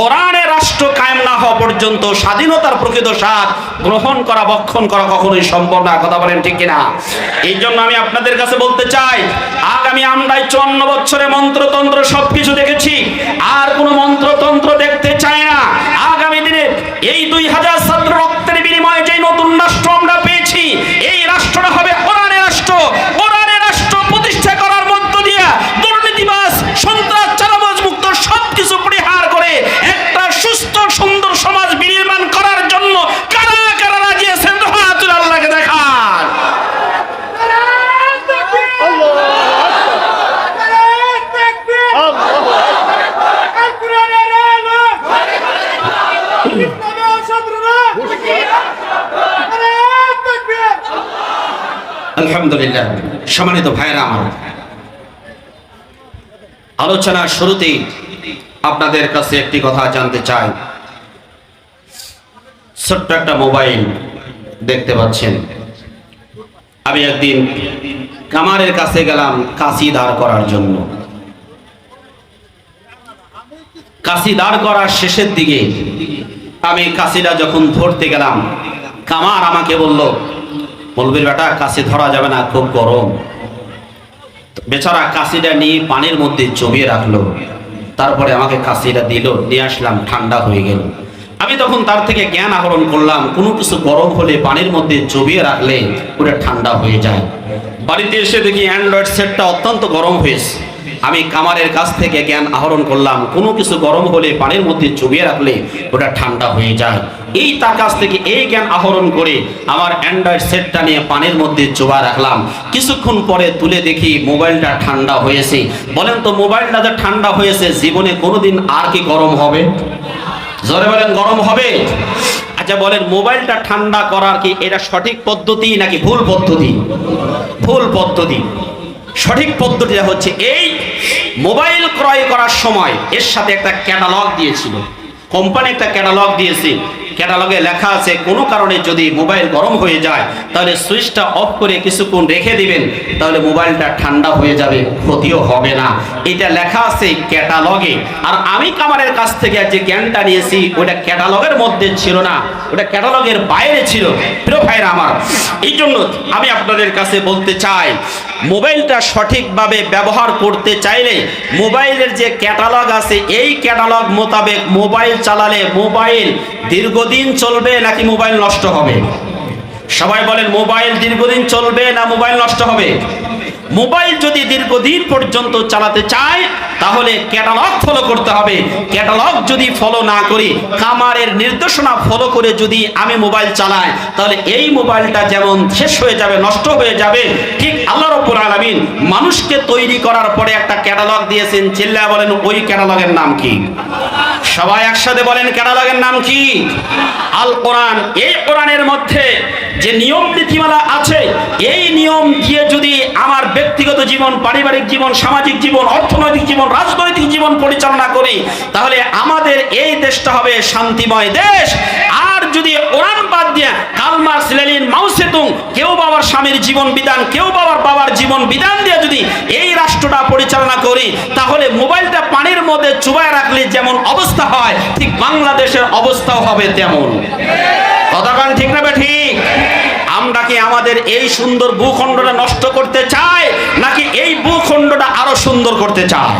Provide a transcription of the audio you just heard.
কোরআনের রাষ্ট্র কায়েম না হওয়া পর্যন্ত স্বাধীনতার প্রকৃত স্বাদ গ্রহণ করা বক্ষণ করা কখনোই সম্ভব না। কথা বলেন ঠিক কিনা? এই জন্য আমি আপনাদের কাছে বলতে চাই, আগামী আমরাই চুয়ান্ন বছরে মন্ত্রতন্ত্র সবকিছু দেখেছি, আর কোনো মন্ত্রতন্ত্র দেখতে চাই না আগামী দিনে এই দুই হাজার ছাত্র রক্তের বিনিময়ে যে নতুন রাষ্ট্র আমরা পেয়েছি এই রাষ্ট্রটা হবে কোরআনের রাষ্ট্র কোরআনের রাষ্ট্র প্রতিষ্ঠা করার মধ্য দিয়ে দুর্নীতিবাস সন্ত্রাস চালাবাজ মুক্ত সবকিছু পরিহার করে একটা সুস্থ সুন্দর সমাজ বিনির্মাণ করার জন্য কারা কারা রাজি আছেন হাতুল আল্লাহকে দেখান আলহামদুলিল্লাহ। সম্মানিত ভাইরা আমার আলোচনার শুরুতেই আপনাদের কাছে একটি কথা জানতে চাই। ছোট্ট একটা মোবাইল দেখতে পাচ্ছেন। আমি একদিন কামারের কাছে গেলাম কাশি দাঁড় করার জন্য। কাশি দাঁড় করার শেষের দিকে আমি কাশিটা যখন ধরতে গেলাম কামার আমাকে বলল বলবির বেটা, কাশি ধরা যাবে না, খুব গরম। বেচারা কাশিটা নিয়ে পানির মধ্যে জমিয়ে রাখল। তারপরে আমাকে কাশিটা দিল, নিয়ে আসলাম, ঠান্ডা হয়ে গেল। আমি তখন তার থেকে জ্ঞান আহরণ করলাম, কোনো কিছু গরম হলে পানির মধ্যে জমিয়ে রাখলে পুরো ঠান্ডা হয়ে যায়। বাড়িতে এসে দেখি অ্যান্ড্রয়েড সেটটা অত্যন্ত গরম হয়েছে। আমি কামারের কাছ থেকে জ্ঞান আহরণ করলাম। কোনো কিছু গরম হলে পানির মধ্যে চুবিয়ে রাখলে ওটা ঠান্ডা হয়ে যায়। এই তার কাছ থেকে এই জ্ঞান আহরণ করে আমার অ্যান্ড্রয়েড সেটটা নিয়ে পানির মধ্যে চোবা রাখলাম। কিছুক্ষণ পরে তুলে দেখি মোবাইলটা ঠান্ডা হয়েছে। বলেন তো, মোবাইলটা যে ঠান্ডা হয়েছে, জীবনে কোনোদিন আর কি গরম হবে? জোরে বলেন, গরম হবে? আচ্ছা বলেন, মোবাইলটা ঠান্ডা করার কি এটা সঠিক পদ্ধতি নাকি ভুল পদ্ধতি? ভুল পদ্ধতি। সঠিক পদ্ধতিটা হচ্ছে এই মোবাইল ক্রয় করার সময় এর সাথে একটা ক্যাটালগ দিয়েছিল। কোম্পানি একটা ক্যাটালগ দিয়েছে। ক্যাটালগে লেখা আছে, কোনো কারণে যদি মোবাইল গরম হয়ে যায়, তাহলে সুইচটা অফ করে কিছুক্ষণ রেখে দিবেন, তাহলে মোবাইলটা ঠান্ডা হয়ে যাবে, ক্ষতিও হবে না। এটা লেখা আছে ক্যাটালগে। আর আমি কামারের কাছ থেকে যে জ্ঞানটা নিয়েছি, ওটা ক্যাটালগের মধ্যে ছিল না, ওটা ক্যাটালগের বাইরে ছিল। প্রিয় ভাইরা আমার এই জন্য আমি আপনাদের কাছে বলতে চাই, মোবাইলটা সঠিকভাবে ব্যবহার করতে চাইলে মোবাইলের যে ক্যাটালগ আছে, এই ক্যাটালগ মোতাবেক মোবাইল চালালে মোবাইল দীর্ঘদিন চলবে নাকি মোবাইল নষ্ট হবে? সবাই বলেন, মোবাইল দীর্ঘদিন চলবে না মোবাইল নষ্ট হবে? মোবাইল যদি দীর্ঘদিন পর্যন্ত চালাতে চায়, তাহলে ক্যাটালগ ফলো করতে হবে। ক্যাটালগ যদি ফলো না করি কামারের নির্দেশনা ফলো করে যদি আমি মোবাইল চালাই, তাহলে এই মোবাইলটা যেমন শেষ হয়ে যাবে, নষ্ট হয়ে যাবে, ঠিক আল্লাহ রব্বুল আলামিন মানুষকে তৈরি করার পরে একটা ক্যাটালগ দিয়েছেন। চিল্লা বলেন, ওই ক্যাটালগের নাম কি? সবাই একসাথে বলেন ক্যাটালগের নাম কি? আল কোরআন। এই কোরআনের মধ্যে যে নিয়ম, নীতিমালা আছে, এই নিয়ম দিয়ে যদি আমার ব্যক্তিগত জীবন, পারিবারিক জীবন, সামাজিক জীবন, অর্থনৈতিক জীবন, রাজনৈতিক জীবন পরিচালনা করি, তাহলে আমাদের এই দেশটা হবে শান্তিময় দেশ। আর যদি কোরআন বাদ দিয়ে কালমার, সিলেলিন, মাউসেতুং, কেউ বাবার স্বামীর জীবন বিধান, কেউ বাবার বাবার জীবন বিধান দিয়ে যদি এই রাষ্ট্রটা পরিচালনা করি, তাহলে মোবাইলটা মধ্যে চুবায় রাখলে যেমন অবস্থা হয়, ঠিক বাংলাদেশের অবস্থাও হবে তেমন। কথাকান ঠিক না ঠিক আমরা কি আমাদের এই সুন্দর ভূখণ্ডটা নষ্ট করতে চাই, নাকি এই ভূখণ্ডটা আরও সুন্দর করতে চাই?